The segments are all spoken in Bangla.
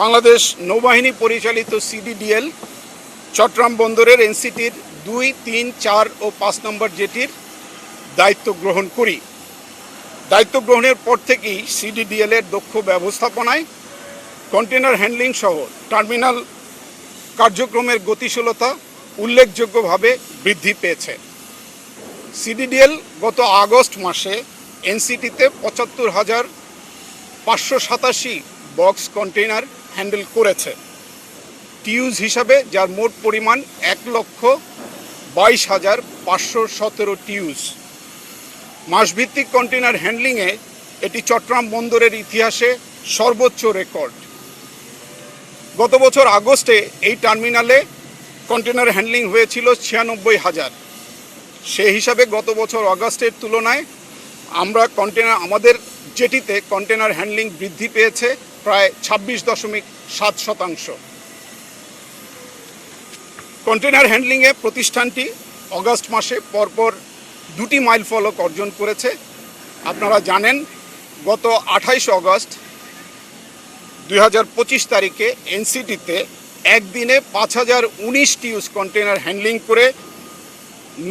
বাংলাদেশ নৌবাহিনী পরিচালিত সিডিডিএল চট্টগ্রাম বন্দরের এনসিটির দুই, তিন, চার ও পাঁচ নম্বর জেটির দায়িত্ব গ্রহণ করি। দায়িত্ব গ্রহণের পর থেকেই সিডিডিএল এর দক্ষ ব্যবস্থাপনায় কন্টেনার হ্যান্ডলিং সহ টার্মিনাল কার্যক্রমের গতিশীলতা উল্লেখযোগ্যভাবে বৃদ্ধি পেয়েছে। সিডিডিএল গত আগস্ট মাসে এনসিটিতে পঁচাত্তর হাজার পাঁচশো সাতাশি বক্স কন্টেইনার হ্যান্ডেল করেছে। টিউজ হিসাবে যার মোট পরিমাণ এক লক্ষ বাইশ হাজার পাঁচশো সতেরো টিউজ। মাসভিত্তিক কন্টেনার হ্যান্ডলিংয়ে এটি চট্টগ্রাম বন্দরের ইতিহাসে সর্বোচ্চ রেকর্ড। গত বছর আগস্টে এই টার্মিনালে কন্টেনার হ্যান্ডলিং হয়েছিল ছিয়ানব্বই হাজার। সে হিসাবে গত বছর অগাস্টের তুলনায় আমরা কন্টেনার আমাদের জেটিতে কন্টেনার হ্যান্ডলিং বৃদ্ধি পেয়েছে প্রায় ছাব্বিশ দশমিক সাত শতাংশ। কন্টেনার হ্যান্ডলিংয়ে প্রতিষ্ঠানটি অগাস্ট মাসে পরপর দুটি মাইল ফলক অর্জন করেছে। আপনারা জানেন, গত আঠাইশে অগস্ট দুই হাজার পঁচিশ তারিখে এনসিটিতে একদিনে পাঁচ হাজার উনিশ টিউজ কন্টেনার হ্যান্ডলিং করে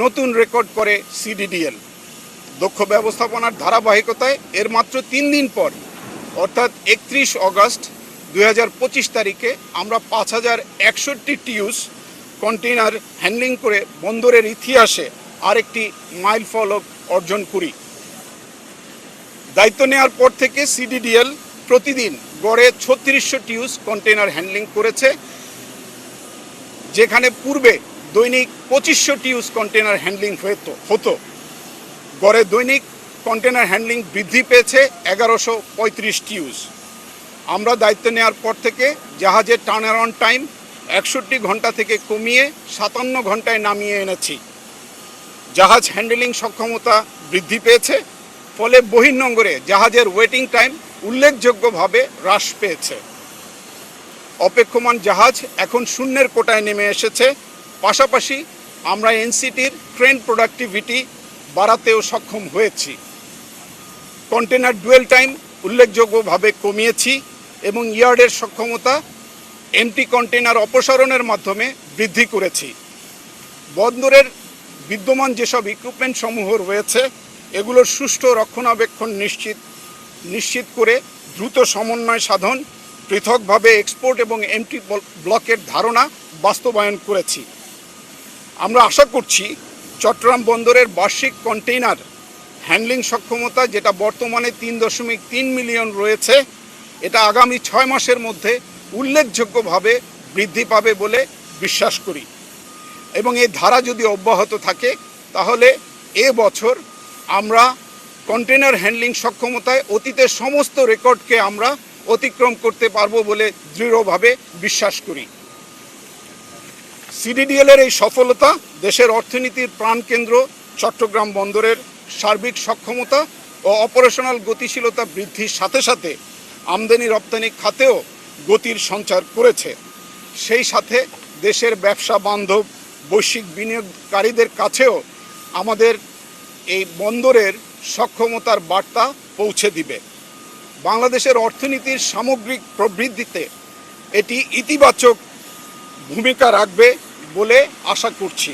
নতুন রেকর্ড করে সিডিডিএল। দক্ষ ব্যবস্থাপনার ধারাবাহিকতায় এর মাত্র তিন দিন পর অর্থাৎ একত্রিশ অগস্ট দুই তারিখে আমরা পাঁচ হাজার একষট্টি টিউস কন্টেনার হ্যান্ডলিং করে বন্দরের ইতিহাসে আরেকটি মাইল ফলক অর্জন করি। দায়িত্ব নেওয়ার পর থেকে সিডিডিএল প্রতিদিন গড়ে ছত্রিশশো টিউস কন্টেনার হ্যান্ডলিং করেছে, যেখানে পূর্বে দৈনিক পঁচিশশো টিউস কন্টেনার হ্যান্ডলিং হতো হতো। গড়ে দৈনিক কন্টেনার হ্যান্ডলিং বৃদ্ধি পেয়েছে এগারোশো পঁয়ত্রিশ টিউস। আমরা দায়িত্ব নেওয়ার পর থেকে জাহাজের টার্ন অ্যারাউন্ড টাইম একষট্টি ঘণ্টা থেকে কমিয়ে সাতান্ন ঘন্টায় নামিয়ে এনেছি। জাহাজ হ্যান্ডেলিং সক্ষমতা বৃদ্ধি পেয়েছে, ফলে বহির্নোঙ্গরে জাহাজের ওয়েটিং টাইম উল্লেখযোগ্যভাবে হ্রাস পেয়েছে। অপেক্ষমান জাহাজ এখন শূন্যের কোটায় নেমে এসেছে, পাশাপাশি আমরা এনসিটির ট্রেন প্রোডাক্টিভিটি বাড়াতেও সক্ষম হয়েছি। কন্টেনার ডুয়েল টাইম উল্লেখযোগ্যভাবে কমিয়েছি এবং ইয়ার্ডের সক্ষমতা এমটি কন্টেনার অপসারণের মাধ্যমে বৃদ্ধি করেছি। বন্দরের বিদ্যমান যেসব ইকুইপমেন্ট সমূহ রয়েছে, এগুলোর সুষ্ঠু রক্ষণাবেক্ষণ নিশ্চিত নিশ্চিত করে দ্রুত সমন্বয় সাধন, পৃথকভাবে এক্সপোর্ট এবং এমটি ব্লকের ধারণা বাস্তবায়ন করেছি। আমরা আশা করছি চট্টগ্রাম বন্দরের বার্ষিক কন্টেইনার হ্যান্ডলিং সক্ষমতা যেটা বর্তমানে তিন দশমিক তিন মিলিয়ন রয়েছে, এটা আগামী ছয় মাসের মধ্যে উল্লেখযোগ্যভাবে বৃদ্ধি পাবে বলে বিশ্বাস করি। এবং এই ধারা যদি অব্যাহত থাকে, তাহলে এ বছর আমরা কন্টেনার হ্যান্ডলিং সক্ষমতায় অতীতের সমস্ত রেকর্ডকে আমরা অতিক্রম করতে পারব বলে দৃঢ়ভাবে বিশ্বাস করি। সিডিডিএল এর এই সফলতা দেশের অর্থনীতির প্রাণকেন্দ্র চট্টগ্রাম বন্দরের সার্বিক সক্ষমতা ও অপারেশনাল গতিশীলতা বৃদ্ধির সাথে সাথে আমদানি রপ্তানি খাতেও গতির সঞ্চার করেছে। সেই সাথে দেশের ব্যবসা বান্ধব বৈশ্বিক বিনিয়োগকারীদের কাছেও আমাদের এই বন্দরের সক্ষমতার বার্তা পৌঁছে দিবে। বাংলাদেশের অর্থনীতির সামগ্রিক প্রবৃদ্ধিতে এটি ইতিবাচক ভূমিকা রাখবে বলে আশা করছি।